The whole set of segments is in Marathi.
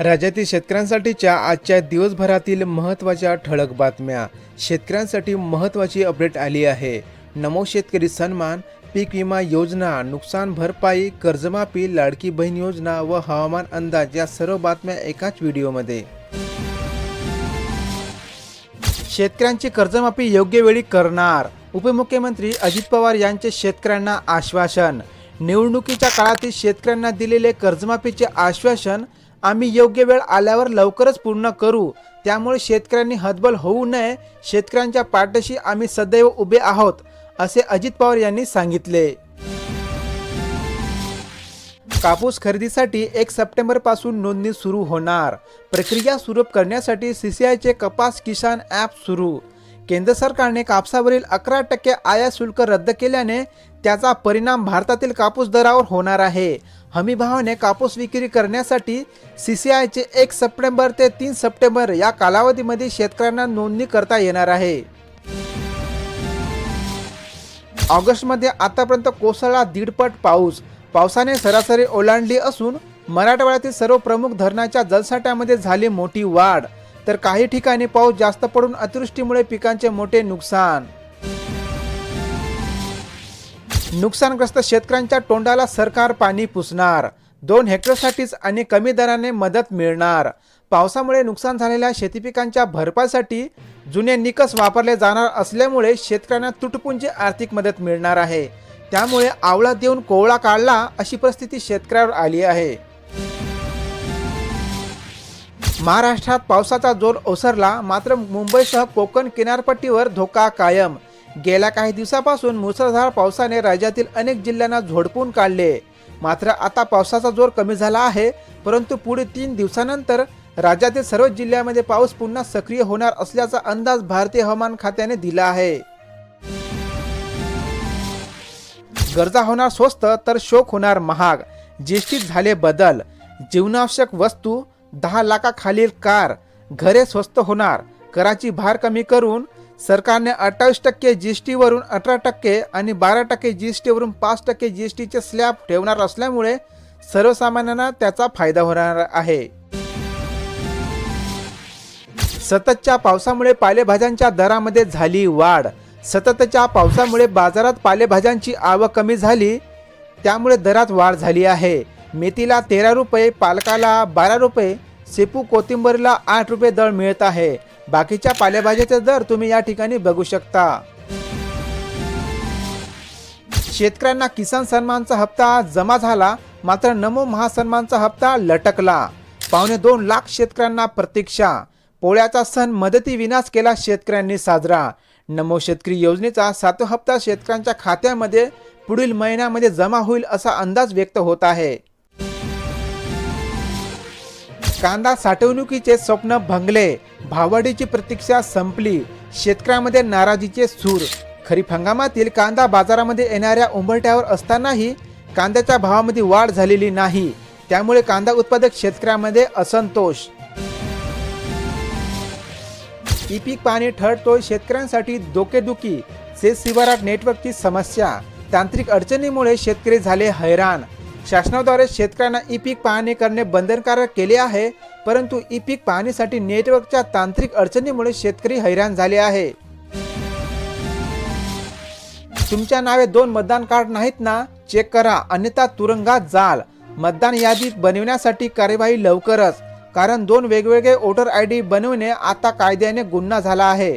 राज्यातील शेतकऱ्यांसाठीच्या आजच्या दिवसभरातील महत्त्वाच्या ठळक बातम्या. शेतकऱ्यांसाठी महत्त्वाची अपडेट आली आहे. नमो शेतकरी सन्मान पीक विमा योजना नुकसान भरपाई कर्जमाफी लाडकी बहीण योजना व हवामान अंदाज या सर्व बातम्या एकाच व्हिडिओमध्ये. शेतकऱ्यांची कर्जमाफी योग्य वेळी करणार उपमुख्यमंत्री अजित पवार यांचे शेतकऱ्यांना आश्वासन. निवडणुकीच्या काळातील शेतकऱ्यांना दिलेले कर्जमाफीचे आश्वासन आम्ही योग्य वेळ आल्यावर लवकरच पूर्ण करू. त्यामुळे शेतकऱ्यांनी हतबल होऊ नये. शेतकऱ्यांच्या पाठीशी आम्ही सदैव उभे आहोत असे अजित पवार यांनी सांगितले. कापूस खरेदीसाठी एक सप्टेंबरपासून नोंदणी सुरू होणार. प्रक्रिया सुरू करण्यासाठी सीसीआयचे कपास किसान ॲप सुरू. केंद्र सरकारने कापसावरील अकरा टक्के आयात शुल्क रद्द केल्याने त्याचा परिणाम भारतातील कापूस दरावर होणार आहे. हमीभावाने कापूस विक्री करण्यासाठी सी सी आयचे एक सप्टेंबर ते तीन सप्टेंबर या कालावधीमध्ये शेतकऱ्यांना नोंदणी करता येणार आहे. ऑगस्टमध्ये आतापर्यंत कोसळला दीडपट पाऊस. पावसाने सरासरी ओलांडली असून मराठवाड्यातील सर्व प्रमुख धरणाच्या जलसाठ्यामध्ये झाली मोठी वाढ. तर काही ठिकाणी पाऊस जास्त पडून अतिवृष्टीमुळे पिकांचे मोठे नुकसान. नुकसानग्रस्त शेतकऱ्यांच्या तोंडाला सरकार पाणी पुसणार. दोन हेक्टरसाठीच आणि कमी दराने मदत मिळणार. पावसामुळे नुकसान झालेल्या शेतीपिकांच्या भरपाईसाठी जुने निकस वापरले जाणार असल्यामुळे शेतकऱ्यांना तुटपुंजी आर्थिक मदत मिळणार आहे. त्यामुळे आवळा देऊन कोवळा काढला अशी परिस्थिती शेतकऱ्यावर आली आहे. महाराष्ट्रात पावसाचा जोर ओसरला मात्र मुंबईसह कोकण किनारपट्टीवर धोका कायम. गेल्या काही दिवसापासून मुसळधार पावसाने राज्यातील अनेक जिल्ह्यांना झोडपून काढले. मात्र आता पावसाचा जोर कमी झाला आहे परंतु पुढे तीन दिवसानंतर राज्यातील सर्व जिल्ह्यामध्ये पाऊस पुन्हा सक्रिय होणार असल्याचा अंदाज भारतीय हवामान खात्याने दिला आहे. गरजा होणार स्वस्त तर शोक होणार महाग. जीएसटीत झाले बदल. जीवनावश्यक वस्तू दहा लाखाखालील कार घरे स्वस्त होणार. कराची भार कमी करून सरकारने अठ्ठावीस टक्के जी एस टीवरून अठरा टक्के आणि बारा टक्के जी एस टीवरून पाच टक्के जी एस टीचे स्लॅब ठेवणार असल्यामुळे सर्वसामान्यांना त्याचा फायदा होणार आहे. सततच्या पावसामुळे पालेभाज्यांच्या दरामध्ये झाली वाढ. सततच्या पावसामुळे बाजारात पालेभाज्यांची आवक कमी झाली त्यामुळे दरात वाढ झाली आहे. मेथीला तेरा रुपये पालकाला बारा रुपये सेपू कोथिंबरीला आठ रुपये दर मिळत आहे. बाकीच्या पालेभाज्याचे दर तुम्ही या ठिकाणी बघू शकता. शेतकऱ्यांना किसान सन्मानचा हप्ता जमा झाला मात्र नमो महासन्मानचा हप्ता लटकला. पावणे दोन लाख शेतकऱ्यांना प्रतीक्षा. पोळ्याचा सण मदती विनाश केला शेतकऱ्यांनी साजरा. नमो शेतकरी योजनेचा सातवा हप्ता शेतकऱ्यांच्या खात्यामध्ये पुढील महिन्यामध्ये जमा होईल असा अंदाज व्यक्त होत आहे. कांदा साठवणुकीचे स्वप्न भंगले. भावडीची प्रतीक्षा संपली. शेतकऱ्यामध्ये नाराजीचे सूर. खरीप हंगामातील कांदा बाजारामध्ये येणाऱ्या उंबरट्यावर असतानाही कांद्याच्या भावामध्ये वाढ झालेली नाही. त्यामुळे कांदा उत्पादक शेतकऱ्यामध्ये असंतोष. ई पीक पाणी ठरतोय शेतकऱ्यांसाठी डोकेदुखी शेत शिवारात नेटवर्कची समस्या. तांत्रिक अडचणीमुळे शेतकरी झाले हैराण. शासनाद्वारे शेतकऱ्यांना ई पीक पाहणी करणे बंधनकारक केले आहे परंतु ई पीक पाहणीसाठी नेटवर्कच्या तांत्रिक अडचणीमुळे शेतकरी हैराण झाले आहे. तुमच्या नावे दोन मतदान कार्ड नाहीत ना? चेक करा. अन्यथा तुरुंगात जाल. मतदान यादी बनविण्यासाठी कार्यवाही लवकरच कारण दोन वेगवेगळे वोटर आय डी बनवणे आता कायद्याने गुन्हा झाला आहे.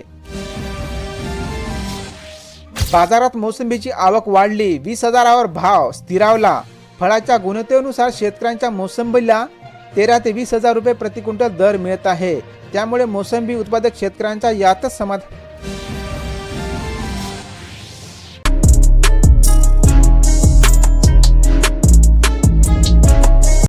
बाजारात मोसंबीची आवक वाढली. वीस हजारावर भाव स्थिरावला. फळाच्या गुणवत्तेनुसार शेतकऱ्यांच्या मोसंबीला तेरा ते वीस हजार रुपये प्रति क्विंटल दर मिळत आहे. त्यामुळे मोसंबी उत्पादक शेतकऱ्यांच्या यातच समाधान